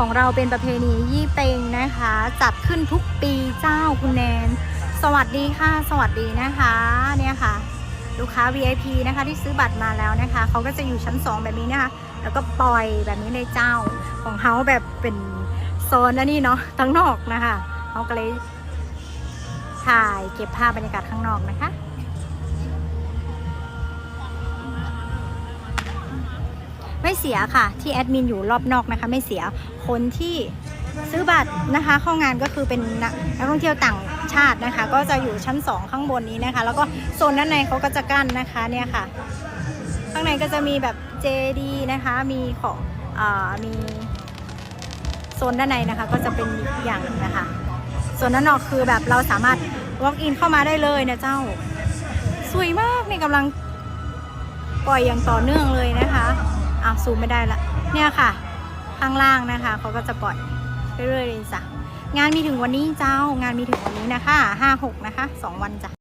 ของเราเป็นประเพณียี่เปงนะคะ จัดขึ้นทุกปีเจ้าคุณแนน สวัสดีค่ะ สวัสดีนะคะเนี่ยค่ะ ลูกค้า VIP นะคะที่ซื้อบัตรมาแล้วนะคะเขาก็จะอยู่ชั้น 2 แบบนี้นะคะแล้วก็ปล่อยแบบนี้เลยเจ้าของเขาแบบเป็นโซนนะนี่เนาะทั้งนอกนะคะเขาก็เลยถ่ายเก็บภาพบรรยากาศข้างนอกนะคะ ไม่เสียค่ะ ที่แอดมินอยู่รอบนอกนะคะ ไม่เสียคนที่ซื้อบัตรนะคะเข้างานก็คือเป็นนักนักท่องเที่ยวต่างชาตินะคะ ก็จะอยู่ชั้น 2 ข้างบนนี้นะคะ แล้วก็โซนด้านในเขาก็จะกั้นนะคะเนี่ยค่ะ ข้างในก็จะมีแบบเจดีนะคะมีของอมีโซนด้านในนะคะ ก็จะเป็นอย่างนึงนะคะส่วนด้านนอกคือแบบเราสามารถ walk in เข้ามาได้เลยนะเจ้า สวยมากนี่กำลังปล่อยอย่างต่อเนื่องเลยนะคะ อ้าวซูมไม่ได้ละ เนี่ยค่ะ ข้างล่างนะคะเขาก็จะปล่อยเรื่อยๆเลยจ้ะงานมีถึงวันนี้เจ้างานมีถึงวันนี้นะคะห้าหกนะคะสองวันจ้ะ